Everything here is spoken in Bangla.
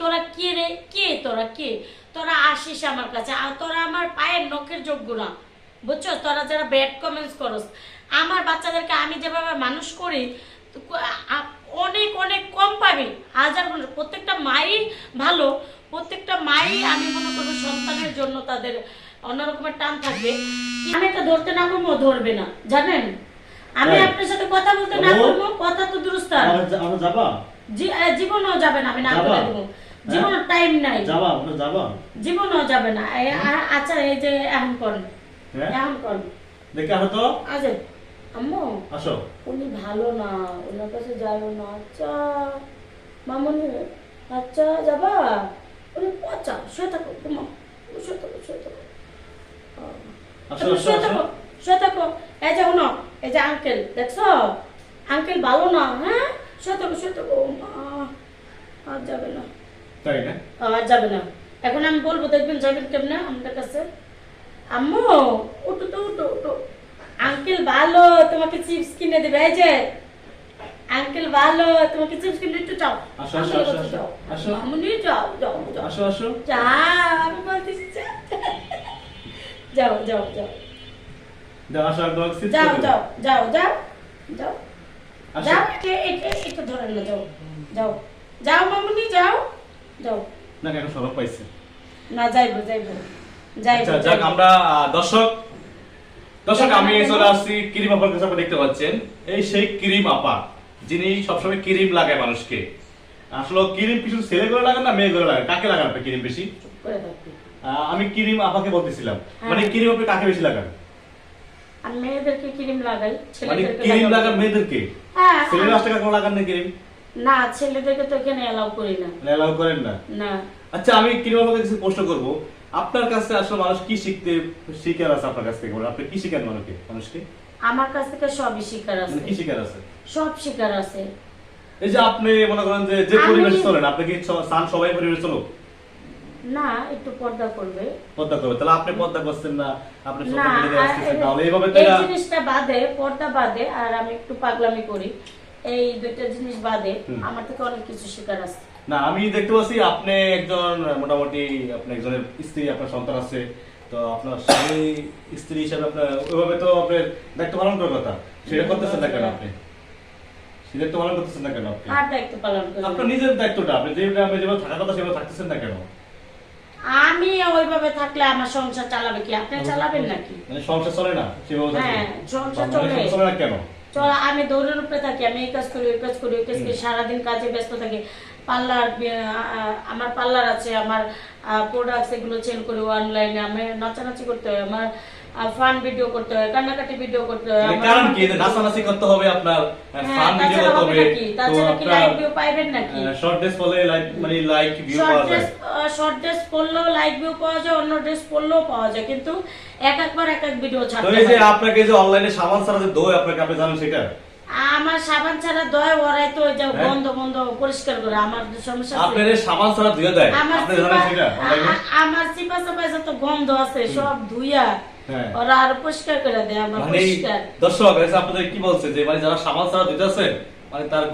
তোরা কে রে? কে তোরা? কে? তোরা আসিস আমার কাছে। আর তোরা আমার পায়ের নখের যোগ্য না। বুঝছ? তোরা যারা ব্যাড কমেন্টস করস, আমার বাচ্চাদেরকে আমি যেভাবে মানুষ করি অনেক অনেক কম পাবি। হাজার। প্রত্যেকটা মাই ভালো, প্রত্যেকটা মাই আমি মনে করব সন্তানের জন্য তাদের অন্যরকমের টান থাকবে। আমি এটা ধরতে না পারব ধরবে না। জানেন? আমি আপনার সাথে কথা বলতে না? পারব কথা তো দুরুস্ত। আমরা যাবা? জি- আহ, জীবনও যাবে না আমি না? করে দেবো। জীবনের টাইম নাই। যাবা আমরা যাবা? জীবনও যাবে না। আচ্ছা এই যে এখন করেন হ্যাঁ? এখন করেন দেখে আসো তো। আচ্ছা আম্মু। আসো। উনি ভালো না ওনার কাছে যাব না। আচ্ছা মামনি আচ্ছা যাবা? উনি আচ্ছা শুয়ে থাকো ঘুমাও। শুয়ে থাকো শুয়ে থাকো। আহ, আসো আসো শুয়ে থাকো শুয়ে থাকো। এই যে শোনো এই যে আঙ্কেল দেখছ? আঙ্কেল ভালো না হ্যাঁ? থাকো শুয়ে আর যাবে না। তাই না? আর যাবে না। এখন আমি বলব দেখবেন যাবেন কেমনে আমাদের কাছে। আম্মু উঠো তো উঠো উঠো। আঙ্কেল ভালো তোমাকে চিপস কিনে দেবে। এই যে আঙ্কেল ভালো তোমাকে চিপস কিনে একটু যাও। আসো, আসো, আসো, আসো, যাও। আসো। মামুনি যাও যাও আসো আসো। যাও আমি বলতেছি যাও। যাও যাও। যাও যাও যাও যাও যাও যাও যাও এটা এটা ধরেন না যাও যাও। যাও মামুনি যাও যাও। না এখন সরব পাইছে। না যাইবো যাইবো যাইবো আচ্ছা যাক আমরা দর্শক দর্শক আমি চলে আসছি ক্রিম আপার কাছে দেখতে পাচ্ছেন। এই সেই ক্রিম আপা যিনি সবসময় ক্রিম লাগায় মানুষকে। আসলে ক্রিম কিছু ছেলে করে লাগান না মেয়ে করে লাগান? কাকে লাগান আপনি ক্রিম বেশি? আমি ক্রিম আপাকে বলতেছিলাম। হ্যাঁ। মানে ক্রিম আপনি কাকে বেশি লাগান? মেয়েদেরকে ক্রিম লাগাই মানে ছেলেদেরকে ক্রিম লাগান মেয়েদেরকে? হ্যাঁ ছেলেরা আমি- আসলে লাগান না ক্রিম? না ছেলেদেরকে তো এখানে এলাও করি না। এলাও করেন না? না। আচ্ছা আমি ক্রিম আপাকে কিছু প্রশ্ন করব। আপনার কাছে আসলে মানুষ কি শিখতে শিকার আছে আপনার কাছ থেকে? বলেন? আপনি কি শিখেন মানুষকে মানুষকে? আমার কাছ থেকে সবই শিকার আছে। মানে কি শিকার আছে? সব শিকার আছে। এই যে আপনি মনে করেন যে যে আমি- চলেন আপনি কি সবাই পরিবেশ চলো না একটু পর্দা করবে। পদ্মা করবে। তাহলে আপনি পদ্মা করছেন না আপনি তাহলে এইভাবে তো এই জিনিসটা বাদে পর্দা বাদে আর আমি একটু পাগলামি করি এই দুইটা জিনিস বাদে আমার থেকে অনেক কিছু শিকার আছে। না আমি দেখতে পাচ্ছি আপনি একজন মোটামুটি আপনি একজনের স্ত্রী আপনার সন্তান আছে তো আপনার স্বামী স্ত্রী হিসাবে আপনার ওইভাবে তো আপনার দায়িত্ব পালন করার কথা। সেটা করতেছেন না কেন আপনি? সে দায়িত্ব পালন করতেছেন না কেন আপনি? আর দায়িত্ব পালন আপনার নিজের দায়িত্বটা আপনি যেভাবে যেভাবে থাকার কথা সেভাবে থাকতেছেন না কেন? আমি ওইভাবে থাকলে আমার সংসার চালাবে কি? আপনি চালাবেন নাকি? মানে সংসার চলে না? হ্যাঁ, সংসার মানে চলে। না কেন? চল আমি দৌড়ের উপরে থাকি আমি এই কাজ করি ওই কাজ করি ওই কাজ করি সারাদিন কাজে ব্যস্ত থাকি। পার্লার আমার পার্লার আছে আমার প্রোডাক্টস এগুলো চেঞ্জ করি অনলাইনে আমি নাচানাচি করতে হয় আমার ফান ভিডিও করতে হয় কান্নাকাটি ভিডিও করতে হয় আমার- কারণ কি? নাচানাচি করতে হবে আপনার হ্যাঁ, ফান ভিডিও করতে হবে তাছাড়া কি লাইক ভিউ পাইবেন নাকি? শর্ট ড্রেস পরলে লাইক মানে লাইক ভিউ পাওয়া যায়। শর্ট ড্রেস পরলেও লাইক ভিউ পাওয়া যায় অন্য ড্রেস পরলেও পাওয়া যায় কিন্তু এক একবার এক এক ভিডিও তো ছাড়তে এই যে আপনাকে যে অনলাইনে সাবান ছাড়া যে দই আপনাকে আপনি জানেন সেটা? আমার সাবান ছাড়া দয় ওরাই তো যে হ্যাঁ? গন্ধ পরিষ্কার করে আমার সমস্যা আপনার সাবান ছাড়া ধুয়ে দেয়। আমার চিপা চাপায় যত গন্ধ আছে সব ধুইয়া হ্যাঁ। ওরা আর পরিষ্কার করে দেয় আমার মানে পরিষ্কার। দর্শক আপনাদের কি বলছে যে মানে যারা সামাল ছাড়া দিতেছে মানে তার